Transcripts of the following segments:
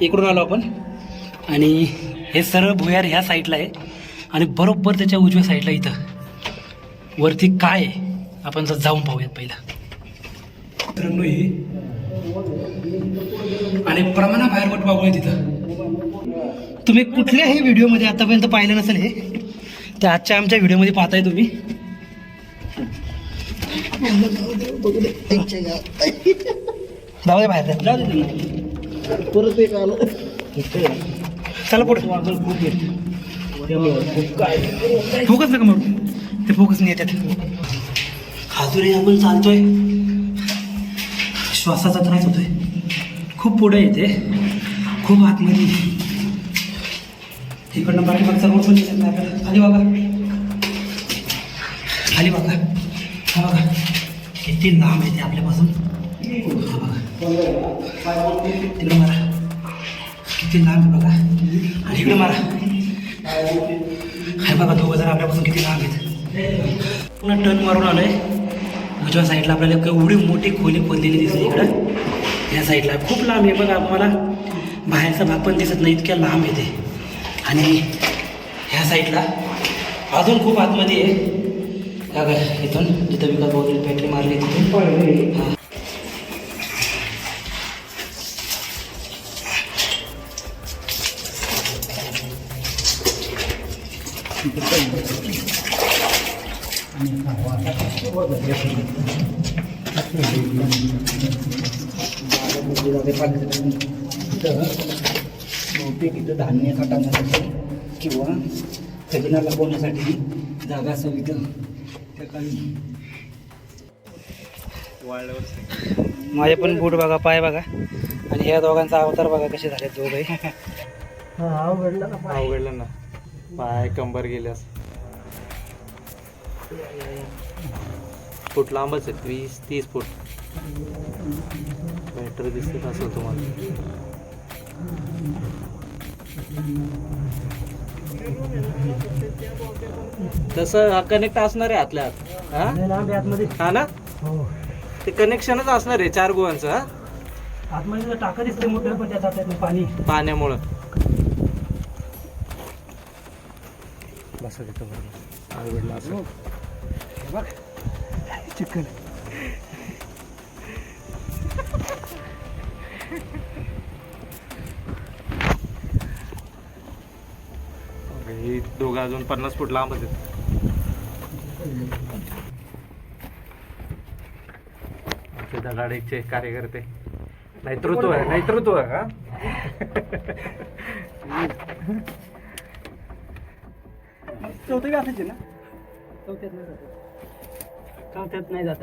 इकडून आलो आपण. आणि हे सरळ भुयार ह्या साईडला आहे. आणि बरोबर त्याच्या उजव्या साईडला इथं. वरती काय आहे आपण जर जाऊन पाहूयात पहिला. मित्रांनो हे. आणि प्रमाणा बाहेरवट वट बाबू तिथं. तुम्ही कुठल्याही व्हिडिओमध्ये आतापर्यंत पाहिलं नसेल हे ते आजच्या आमच्या व्हिडिओमध्ये पाहताय तुम्ही. जाऊ दे बाहेर जाऊ दे त्यांना. परत एक आलं. चला पुढे. फोकस नका मारू ते फोकस नाही येतात अजूनही आपण चालतोय. श्वासाचा त्रास होतोय. खूप पुढे येते. खूप आतमध्ये इकडनं पाठीमागचा रोड पण दिसत नाही आपल्याला. खाली बघा. खाली बघा. हा बघा. किती लांब येते आपल्यापासून. हा बघा. तिकडे मारा किती लांब बघा आणि इकडे मारा हाय बघा दोघं जण आपल्यापासून किती लांब आहेत पुन्हा टर्न मारून आलोय. उजव्या साईडला आपल्याला एक एवढी मोठी खोली खोदलेली दिसली इकडं. या साईडला खूप लांब आहे. बघा मला बाहेरचा भाग पण दिसत नाही इतक्या लांब येते आणि ह्या साईडला. अजून खूप आतमध्ये आहे का इथून जिथं विकास वगैरे बॅटरी मारली तिथून हां. बहुतेक इथं धान्य साठवण्यासाठी किंवा खजिना लपवण्यासाठी जागा असावी त्या काळी माझे पण बूट बघा पाय बघा. आणि ह्या दोघांचा अवतार बघा कसे झाले दोघे अवघडलं ना. पाय कंबर गेल्यास. फूट लांबच आहेत वीस तीस फूट. बॅटर दिसत असेल तुम्हाला. तसं कनेक्ट असणार आहे आतल्या आत. हा? हा ना? हो. ते कनेक्शनच असणार आहे चार गुहांचं हा? आतमध्ये टाका दिसते मोठं पण त्यातलं पाणी. पाण्यामुळं. बसा तिथं बरोबर अवघडलं असं चिकन. हे दोघं अजून पन्नास फूट लांबच आहेत. आमचे दगाडीचे कार्यकर्ते. नेतृत्व आहे नेतृत्व आहे का चौथी असायची ना? चौथ्यात नाही जात चौथ्यात नाही जात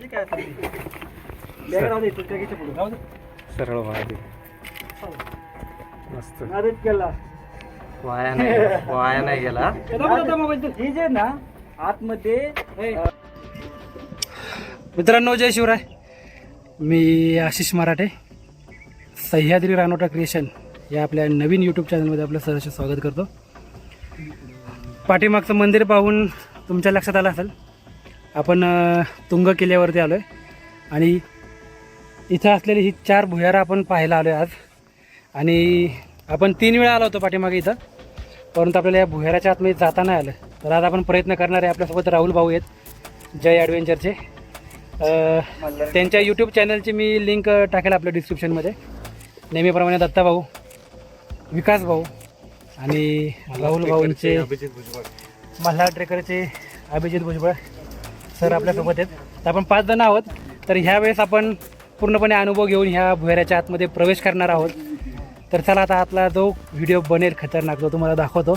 ठीक आहे बॅग राहू दे तुझ्या घ्यायच्या पुढे. राहू दे. सरळ वाया मस्त. केला. वाया नाही वाया नाही गेला. ही जे ना आतमध्ये मित्रांनो जय शिवराय. मी आशिष मराठे. सह्याद्री रानोटा क्रिएशन या आपल्या नवीन यूट्यूब चॅनलमध्ये आपलं सहर्ष स्वागत करतो. पाठीमागचं मंदिर पाहून तुमच्या लक्षात आलं असेल. आपण तुंग किल्ल्यावरती आलो आहे आणि इथं असलेली ही चार भुयारं आपण पाहायला आलो आहे आज. आणि आपण तीन वेळा आलो होतो पाठीमागे इथं. परंतु आपल्याला या भुयाराच्या आतमध्ये जाता नाही आलं. तर आज आपण प्रयत्न करणार आहे आपल्यासोबत राहुल भाऊ आहेत. जय ॲडव्हेंचरचे त्यांच्या यूट्यूब चॅनलची मी लिंक टाकेल आपल्या डिस्क्रिप्शनमध्ये नेहमीप्रमाणे दत्ता भाऊ विकास भाऊ आणि राहुल भाऊंचे मल्हार ट्रेकरचे अभिजित भुजबळ सर आपल्यासोबत आहेत. तर आपण पाच जण आहोत तर ह्या वेळेस आपण पूर्णपणे अनुभव घेऊन ह्या भुयाराच्या आतमध्ये प्रवेश करणार आहोत. तर चला आता आतला जो व्हिडिओ बनेल खतरनाक तो तुम्हाला दाखवतो.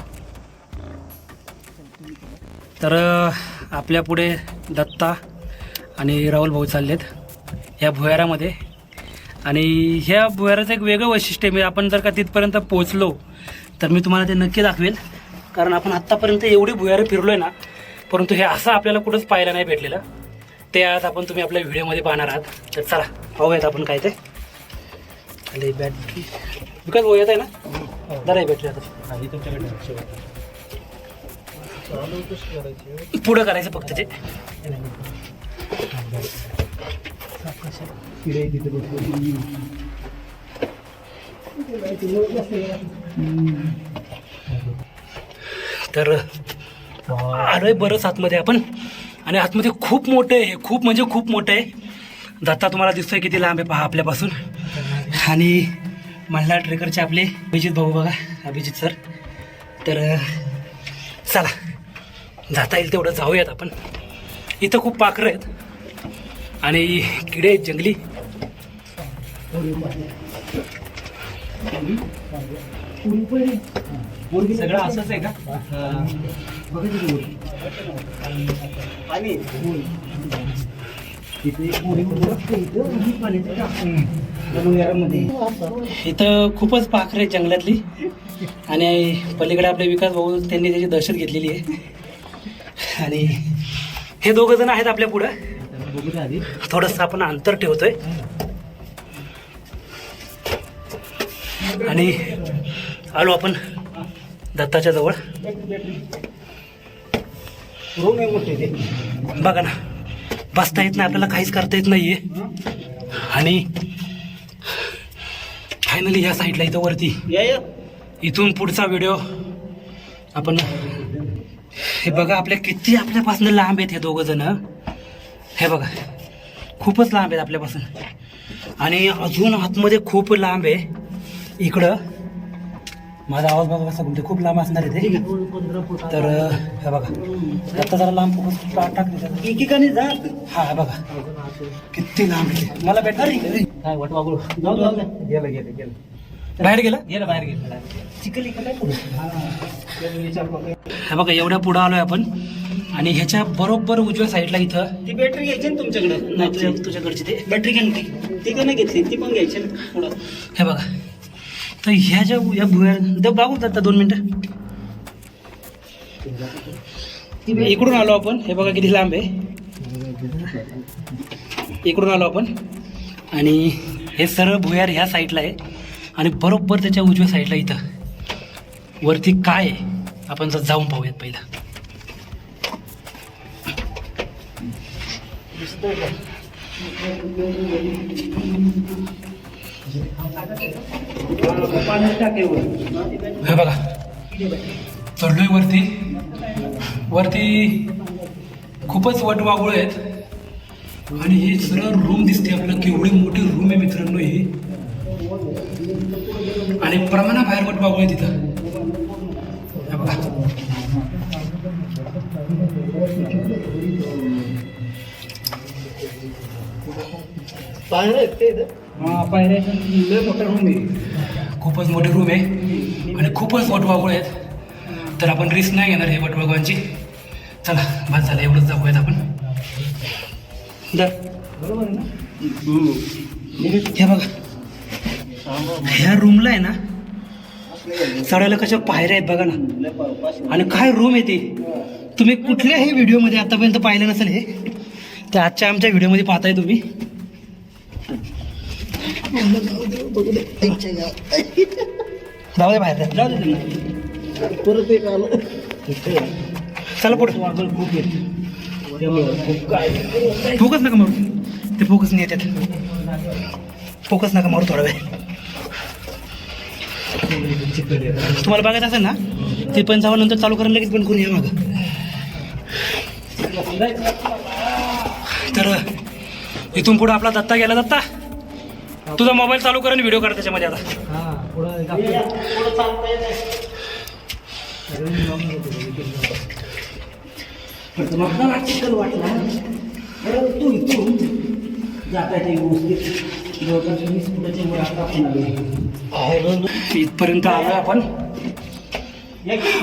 तर आपल्या पुढे दत्ता आणि राहुल भाऊ चाललेत ह्या भुयारामध्ये आणि ह्या भुयाराचं एक वेगळं वैशिष्ट्य आहे म्हणजे आपण जर का तिथपर्यंत पोहोचलो तर मी तुम्हाला ते नक्की दाखवेल. कारण आपण आत्तापर्यंत एवढी भुयारं फिरलो आहे ना परंतु हे असं आपल्याला कुठंच पाहायला नाही भेटलेलं. ते आज आपण तुम्ही आपल्या व्हिडिओमध्ये पाहणार आहात. तर चला पाहूयात आपण काय ते. खाली बॅटरी विकास भाऊ येत आहे ना? जरा बॅटरी आता पुढं करायचं फक्त ते. किडे तिथे तर आलोय बरंच आतमध्ये आपण. आणि आतमध्ये खूप मोठं आहे. हे खूप म्हणजे खूप मोठं आहे. दत्ता तुम्हाला दिसतोय किती लांब आहे पहा आपल्यापासून. आणि मल्हार ट्रेकरचे आपले अभिजित भाऊ बघा अभिजित सर. तर चला जाता येईल तेवढं. जाऊयात आपण. इथं खूप पाखरं आहेत. आणि किडे आहेत जंगली. सगळं असंच आहे का? इथं आणि इथं खूपच पाखर आहे जंगलातली. आणि पलीकडे आपले विकास भाऊ त्यांनी त्याची दहशत घेतलेली आहे. आणि हे दोघं जण आहेत आपल्या पुढं. थोडंसं आपण अंतर ठेवतोय. आणि आलो आपण दत्ताच्या जवळ. आहे बघा ना बसता येत नाही आपल्याला काहीच करता येत नाहीये. आणि फायनली या साईडला इथं वरती. इथून पुढचा व्हिडिओ आपण हे बघा आपल्या किती आपल्यापासून लांब आहेत हे दोघं जण. हे बघा खूपच लांब आहेत आपल्यापासून. आणि अजून आतमध्ये खूप लांब आहे. इकडं. माझा आवाज बघा कसा घुमते खूप लांब असणार आहे ते. तर हे बघा. आता जरा लांब टाकले. एकेकाने जात हा बघा. किती लांब आहे. मला भेटणार नाही काय वाट गेलं गेलं गेलं. बाहेर गेला? गेलं बाहेर गेलं हे. बघा एवढ्या पुढं आलोय आपण. आणि ह्याच्या बरोबर उजव्या साईडला इथं ती बॅटरी घ्यायची ना तुमच्याकडे. नाही तुझ्या तुझ्याकडची ते. बॅटरी घ्या ती. का नाही घेतली? ती पण घ्यायची ना पुढं. हे बघा. तर ह्या ज्या या भुयार द बघू जातात दोन मिनटं. इकडून आलो आपण. हे बघा किती लांब आहे. इकडून आलो आपण. आणि हे सरळ भुयार ह्या साईडला आहे. आणि बरोबर त्याच्या उजव्या साईडला इथं. वरती काय आहे आपण जर जाऊन पाहूयात पहिला. दिसतंय हे बघा. चढलोय वरती वरती खूपच वटवागुळ आहेत. आणि ही सरळ रूम दिसते आपल्याला केवढी मोठी रूम आहे मित्रांनो ही. आणि प्रमाणाबाहेर वटवागुळ आहे तिथं. हे बघा. पायऱ्या हा लय मोठा रूम आहे. खूपच मोठी रूम आहे. आणि खूपच वटवागुळ आहेत. तर आपण रिस्क नाही घेणार हे वटवागुळांची चला बस झालं एवढंच दाखवूयात आपण. दर बरोबर आहे ना? हे बघा. ह्या रूमला आहे ना चढायला कशा पायऱ्या आहेत बघा ना. आणि काय रूम आहे ती? तुम्ही कुठल्याही व्हिडिओमध्ये आतापर्यंत पाहिलं नसेल हे तर आजच्या आमच्या व्हिडिओमध्ये पाहताय तुम्ही. जाऊ दे बाहेर जाऊ दे त्यांना. परत एक आलं चला पुढे खूप येते त्यामुळं खूप काय फोकस नका मारू ते फोकस नाही येतात फोकस नका मारू थोडा वेळ तुम्हाला बघायचं असेल ना ते पण जावं नंतर चालू करायला लगेच बंद करून या मागं तर इथून पुढे आपला दत्ता गेला दत्ता तुझा मोबाईल चालू कर आणि व्हिडिओ काढ त्याच्यामध्ये आता. हा. इथपर्यंत आलो आपण?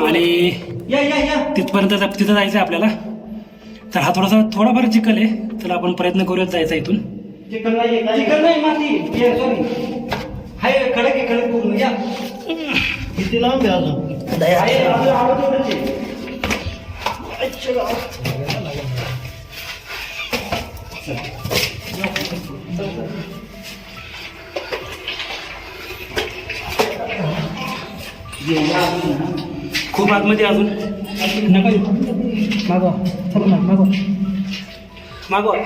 आणि या या या. तिथपर्यंत जा- तिथं जायचं आहे आपल्याला. तर हा थोडासा थोडाफार चिकल आहे. तर आपण प्रयत्न करूयात जायचा इथून. चिकन नाही चिकन नाही. माती. ये सॉरी हाय खडक आहे खडक पूर्ण. या. किती लांब आहे अजून? आहे, आपलं. अच्छा. जेवढं अजून ना, खूप आतमध्ये अजून. नका येऊ. मागवा. चल ना मागवा. मागवा.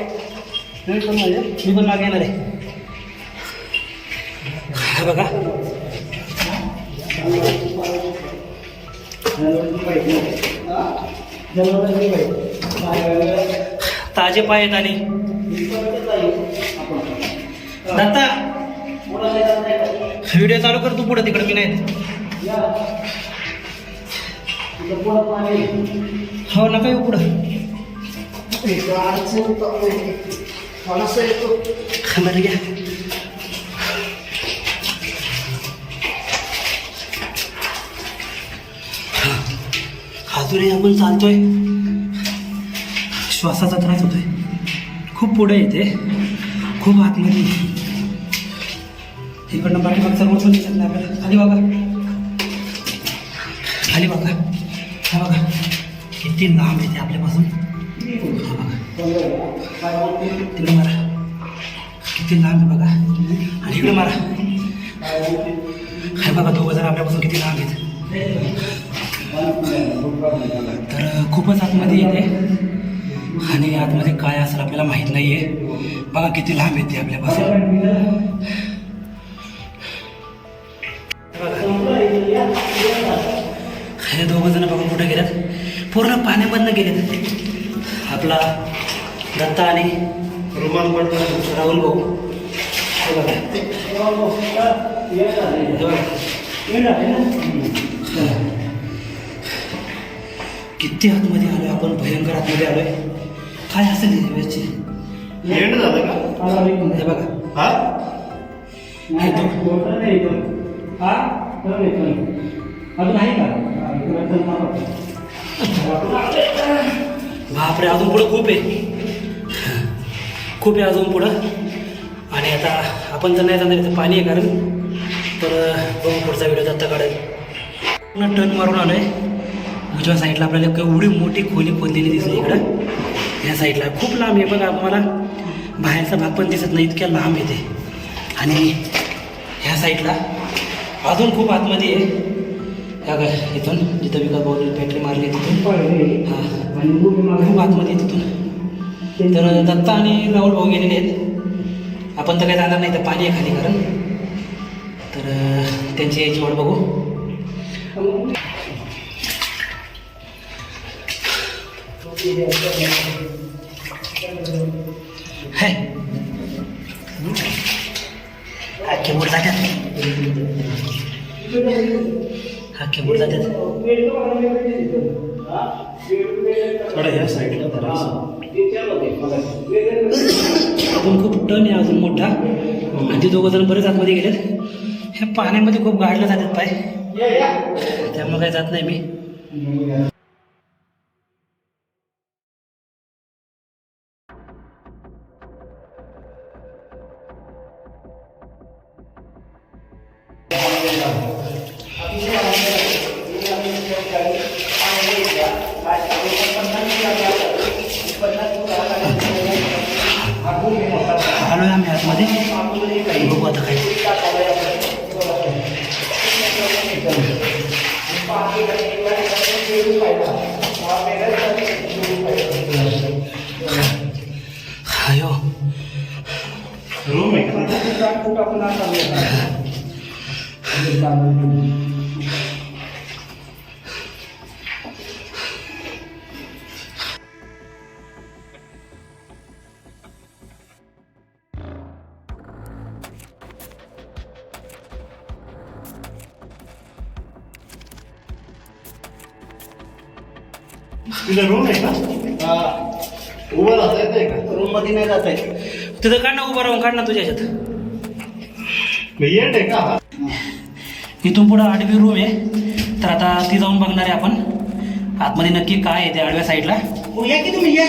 पण मी पण मागे येणार आहे हा बघा ताजे पाय आहेत आणि दत्ता! व्हिडिओ चालू कर तू पुढे तिकडे मी नाही हो नका येऊ पुढं. बरं घ्या. अजूनही आपण चालतोय. श्वासाचा त्रास होतोय. खूप पुढे येते. खूप आतमध्ये इकडनं पाठीमागचा सर्व पण दिसत नाही आपल्याला. खाली बघा. खाली बघा. हा बघा. किती लांब येते आपल्यापासून. तिकडे मारा. किती लांब आहे बघा. आणि इकडे मारा. काय बघा दोघं जण आपल्यापासून किती लांब आहेत? तर खूपच आतमध्ये येते. आणि आतमध्ये काय असेल आपल्याला माहीत नाही आहे बघा किती लांब येते आपल्यापासून. हे दोघं जण बघा कुठे गेल्यात पूर्ण पाण्यामधनं गेलेत आपला दत्ता आणि रुमाल पडतो राहुल भाऊ. किती आतमध्ये आलोय आपण भयंकर आतमध्ये आलोय. काय असेल हे वेळची? एंड झालं का? हे बघा. हा? अजून आहे का? बापरे अजून पुढं खूप आहे. खूप आहे अजून पुढं. आणि आता आपण जर नाही जाणार इथं पाणी आहे कारण. तर बघू पुढचा व्हिडिओ दत्ता काढेल पूर्ण टर्न मारून आलो आहे उजव्या साईडला आपल्याला एक एवढी मोठी खोली खोदलेली दिसली इकडं. या साईडला खूप लांब आहे बघा मला बाहेरचा भाग पण दिसत नाही इतक्या लांब येते आणि ह्या साईडला अजून खूप आतमध्ये आहे. ह्या काय इथून जिथं विकास भाऊ बॅटरी मारली तिथून. हां. खूप आतमध्ये तिथून. तर दत्ता आणि राहुल भाऊ गेलेले आहेत. आपण तर काही जाणार नाही तर पाणी आहे खाली कारण. तर त्यांची यायची वाट बघू. हे. अख्खे बोट जातात अख्खे बोट जातात थोडं या साईडला अजून खूप टन आहे अजून मोठा. आणि ते दोघं जण बरेच आतमध्ये गेलेत. हे पाण्यामध्ये खूप गाडलं जातात पाय. त्यामुळे काही जात नाही मी. आतमध्ये बघू आता काय हायो. रूम आहे तिथं रूम आहे का? उभं राहता येते का? रूममध्ये नाही जात आहे. तिथं काढ ना उभं राहून काढ ना तुझ्या ह्याच्यात. एंड आहे का? इथून पुढं आडवी रूम आहे. तर आता ती जाऊन बघणार आहे आपण. आतमध्ये नक्की काय आहे त्या आडव्या साईडला या की तुम्ही? या.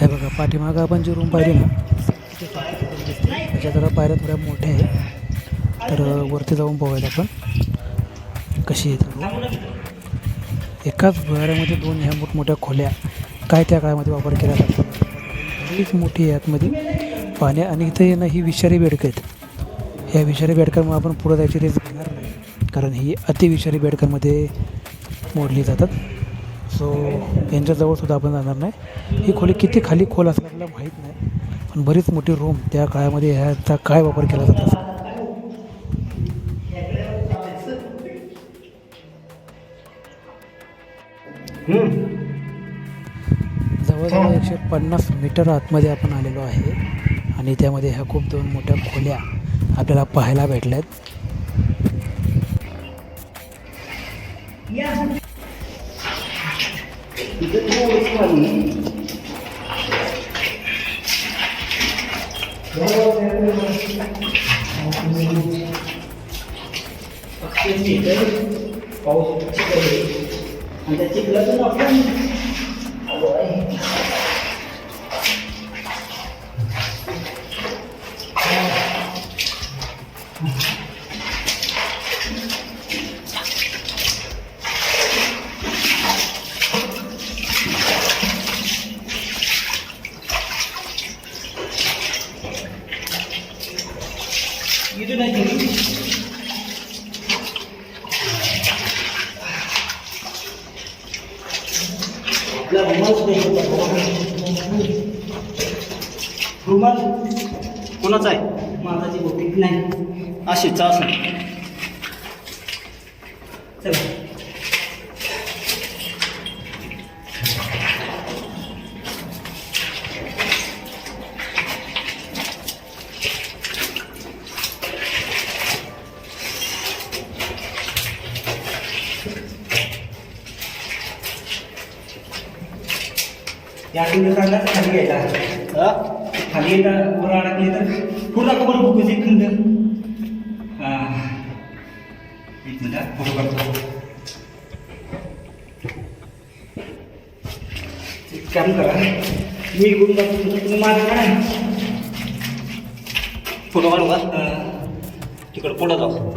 हे बघा पाठीमागं आपण जी रूम पाहिली ना त्याच्या जरा पायऱ्या थोड्या मोठ्या आहे तर वरती जाऊन बघूयात आपण. कशी आहे एकाच भुयारामध्ये दोन ह्या मोठमोठ्या खोल्या. काय त्या काळामध्ये वापर केला जातो? बरीच मोठी आहे आतमध्ये. पाण्या आणि इथे ना ही विषारी बेडकं आहेत. ह्या विषारी बेडकांमुळे आपण पुढं जायची रेस घेणार नाही. कारण ही अतिविषारी बेडकांमध्ये मोडली जातात. सो यांच्याजवळ सुद्धा आपण जाणार नाही. ही खोली किती खाली खोल असेल आपल्याला माहीत नाही. पण बरीच मोठी रूम त्या काळामध्ये ह्याचा काय वापर केला जात असेल? जवळजवळ एकशे पन्नास मीटर आतमध्ये आपण आलेलो आहे. आणि त्यामध्ये ह्या खूप दोन मोठ्या खोल्या आपल्याला पाहायला भेटल्या आहेत पाऊस चिखल आहे. आणि त्या चिखलातून आपण आलो आहे. इथून आहे तुम्ही आपला रुमाल रुमाल. कोणाचा आहे? माझाची बहुतेक नाही. अशीच असं चला. या खंड सांगा खाली घ्यायला हा? खाली येता वर अडकली तर पूर्ण का बरं बघूच एक खंड हा एक मिनिट हा, फोटो काढतो एक काम करा मी इकडून जातो तुमचं तुम्ही माझं काढा फोटो काढू का तिकडं पुढं जाऊ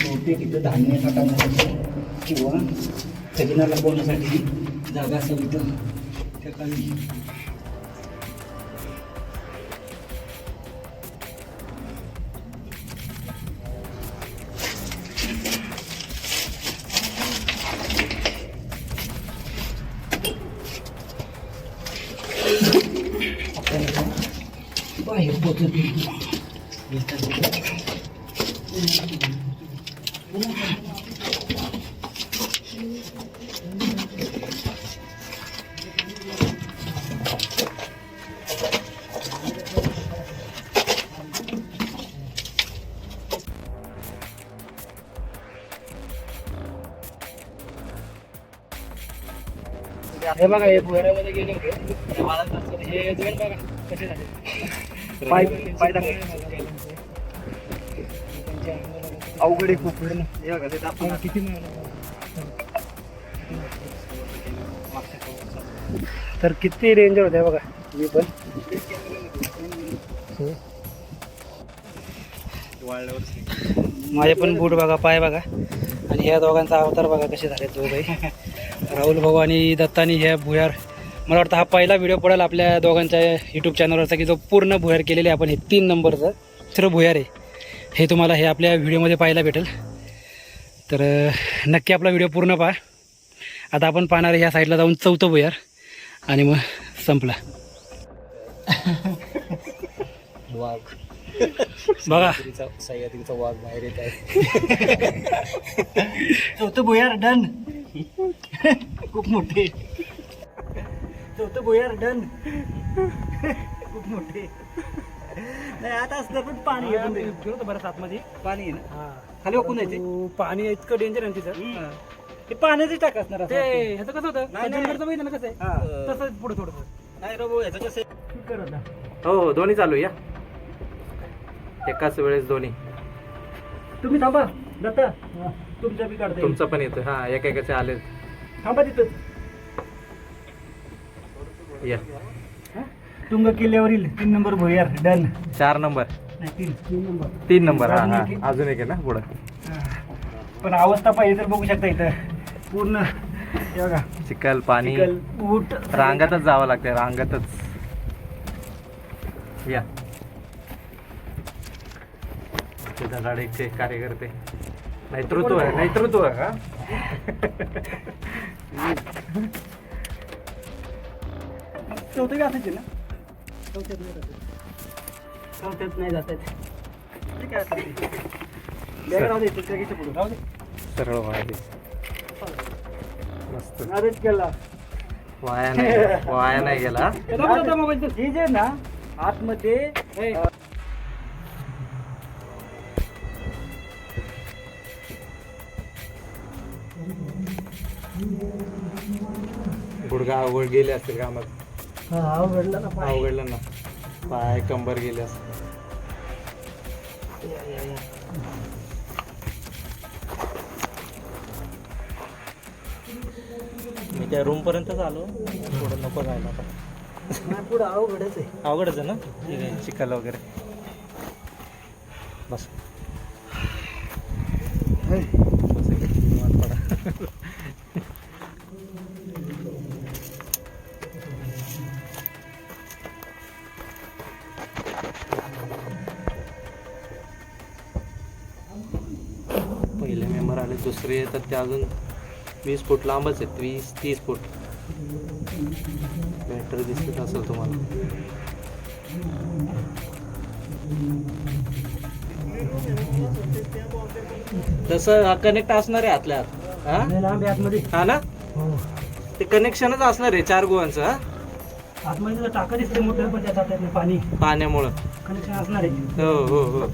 बहुतेक इथं धान्य साठवण्यासाठी किंवा खजिना लपवण्यासाठी जागा असेल इथं त्या काळी आपल्याला बाहेर पोचत बघा हे भुयारामध्ये गेले होते. हे दोन बघा. कसे झाले? पाय पाय अवघड आहे खूप. हे बघा, ते आपण किती तर किती होते बघा. मी पण. माझे पण बूट बघा पाय बघा. आणि ह्या दोघांचा अवतार बघा कसे झाले दोघंही. राहुल भाऊ आणि दत्तानी ह्या भुयार. मला वाटतं हा पहिला व्हिडिओ पडेल आपल्या दोघांच्या यूट्यूब चॅनलवरचा की जो पूर्ण भुयार केलेले आपण हे तीन नंबरचं दुसरं भुयार आहे. हे तुम्हाला हे आपल्या व्हिडिओमध्ये पाहायला भेटेल. तर नक्की आपला व्हिडिओ पूर्ण पहा. आता आपण पाहणार आहे ह्या साईडला जाऊन चौथं भुयार. आणि मग संपला. वाघ. बघा सह्याद्रीचा वाघ बाहेर येत आहे चौथं भुयार डन खूप मोठे चौथं भुयार डन खूप मोठे नाही आता असलं पण पाणी फिरवतो बरं आतमध्ये पाणी आहे ना हा खाली ओकून यायचे पाणी इतकं डेंजर आहे तिथं ते पाण्याचे टाक असणार ते ह्याचं कसं होतं नाही, नाही. ना कसं आहे तसंच पुढे थोडं नाही रो भाऊ कसं आहे? हो हो दोन्ही चालू या एकाच वेळेस दोन्ही. तुम्ही थांबा दत्ता तुमच्या बी काढता येईल. तुमचं पण येतं. हा एकेकाचे आले. थांबा तिथं या. तुंग किल्ल्यावरील तीन नंबर भुयार. डन चार नंबर. नाही तीन. तीन नंबर. तीन नंबर हा अजून हा एक आहे. अजून एक आहे ना पुढं. पण अवस्था पाहिजे तर बघू शकता इथं. पूर्ण हे बघा. चिखल पाणी. चिखल, ऊट. रांगातच जावं लागते रांगातच. या. ते धडाडीचे कार्यकर्ते. नेतृत्व आहे नेतृत्व आहे का चौथं बी असायचे ना? चौथ्यात नाही जात चौथ्यात नाही जात आहेत. ते काय असेल ते. बॅग राहू दे पुस्तकाच्या पुढे. राहू दे. सरळ व्हायचे मस्त. नादच केला. वाया नाही वाया नाही गेला. हे जे ना आतमध्ये अवघड गेले असतील कामात. हा अवघडला ना पाय. अवघडलं ना. पाय कंबर गेले असतील. मी त्या रूम पर्यंतच आलो. थोडं नको जायला आता. नाही, पुढं अवघडच आहे. अवघडच आहे ना? ठीक आहे चिखल वगैरे. बस. ते अजून वीस फूट लांबच आहेत वीस तीस फूट. बॅटर दिसत असेल तुम्हाला. तसं कनेक्ट असणार आहे आतल्या आत. हा? हा ना? हो. ते कनेक्शनच असणार आहे चार गुहांचं हा? आतमध्ये जर टाका दिसते मोठं पण त्यात त्यातलं पाणी. पाण्यामुळं. कनेक्शन असणार आहे. हो हो हो.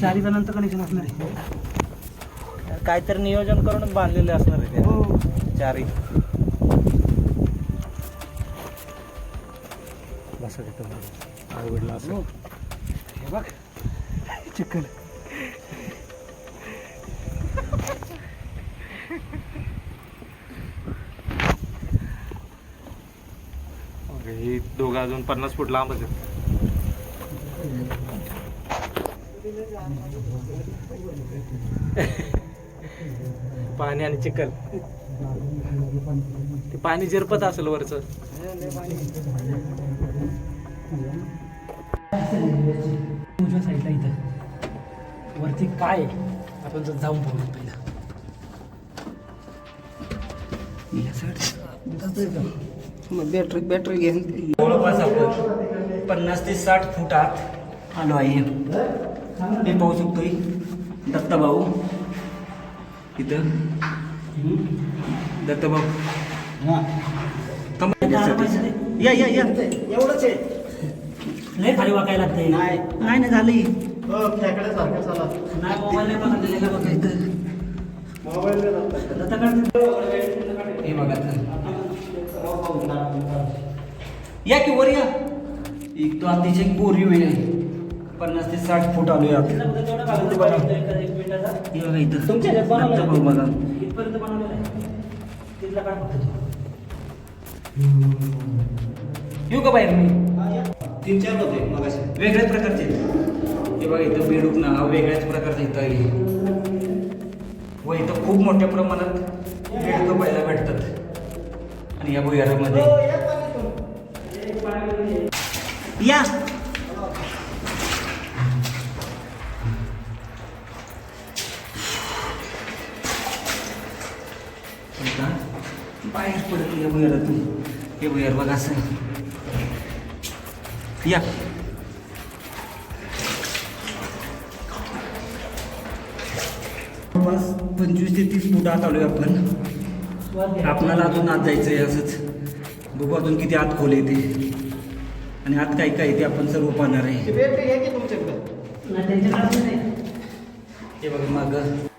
चारी जणांचं कनेक्शन असणार आहे. काहीतरी नियोजन करूनच बांधलेले असणार आहे ते. हो. चारी बसा तिथं अवघडला असं. हो. हे बघ. चिकन ही दोघं अजून पन्नास फूट लांबच आहेत. पाणी आणि चिखल. ते पाणी झिरपत असेल वरच. उजव्या साईडला इथं. वरती काय आपण जर जाऊन पाहू पहिला. मग बॅटरी बॅटरी घेऊन. जवळपास आपण पन्नास ते साठ फुटात आलो आहे. मी पाहू शकतोय दत्ता भाऊ इथं. दत्ताभाऊ या या या. एवढंच आहे. लय खाली वाकायला लागतंय. नाही. नाही नाही झाली. हे बघा या की वर या. एक तो अतिशय कोरीव आहे. पन्नास ते साठ फूट. हे बघा. हे भाऊ बघा येऊ का बाहेर? मी. तीन चार होते मग वेगळ्याच प्रकारचे. हे बघा इथं बेडूक ना हा वेगळ्याच प्रकारचा इथं आहे. व इथं खूप मोठ्या प्रमाणात बेडकं पाहायला भेटतात. आणि या भुयारामध्ये. या. बाहेर पडत या भुयारातून. हे भुयार बघा असं. या. जवळपास पंचवीस ते तीस फूट आत आलोय आपण. आपणाला अजून आत जायचं आहे असंच. बघू अजून किती आत खोल येते आणि आत काय काय ते आपण सर्व पाहणार आहे. हे बघा मागं.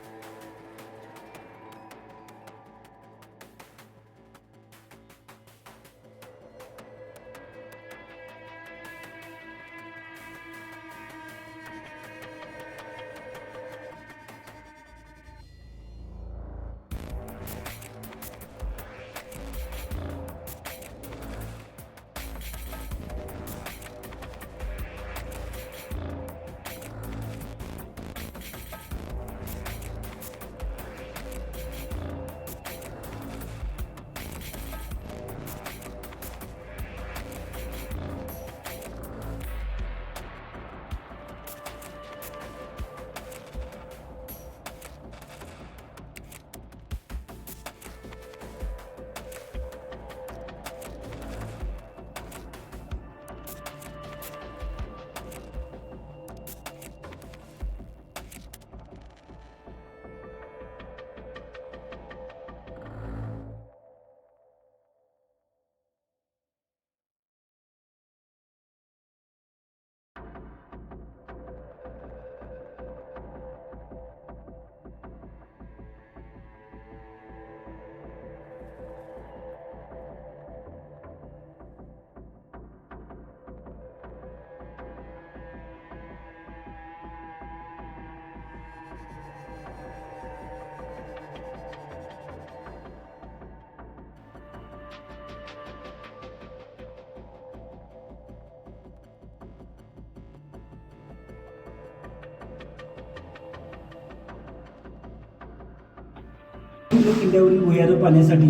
किल्ल्यावरील भुयारं पाण्यासाठी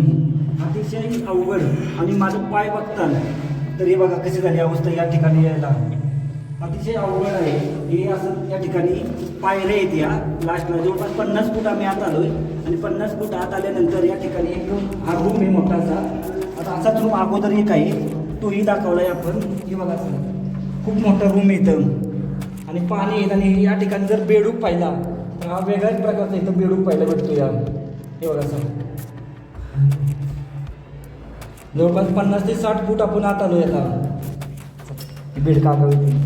अतिशय अवघड आणि माझं पाय बघताल तर हे बघा कशी झाली अवस्था या ठिकाणी यायला. अतिशय अवघड आहे. हे असं या ठिकाणी पायऱ्या आहेत या. लास्टला जवळपास पन्नास फूट आम्ही आत आलोय. आणि पन्नास फूट आत आल्यानंतर या ठिकाणी एक हा रूम आहे मोठासा. आता असाच रूम अगोदर एक आहे तोही दाखवलाय आपण. हे बघा सर खूप मोठा रूम आहे इथं. आणि पाणी येत आणि या ठिकाणी जर बेडूक पाहिला तर हा वेगळ्याच प्रकारचा इथं बेडूक पाहायला भेटतो या हे बघा सर जवळपास पन्नास ते साठ फूट आपण आत आलो आता बीड काका होती.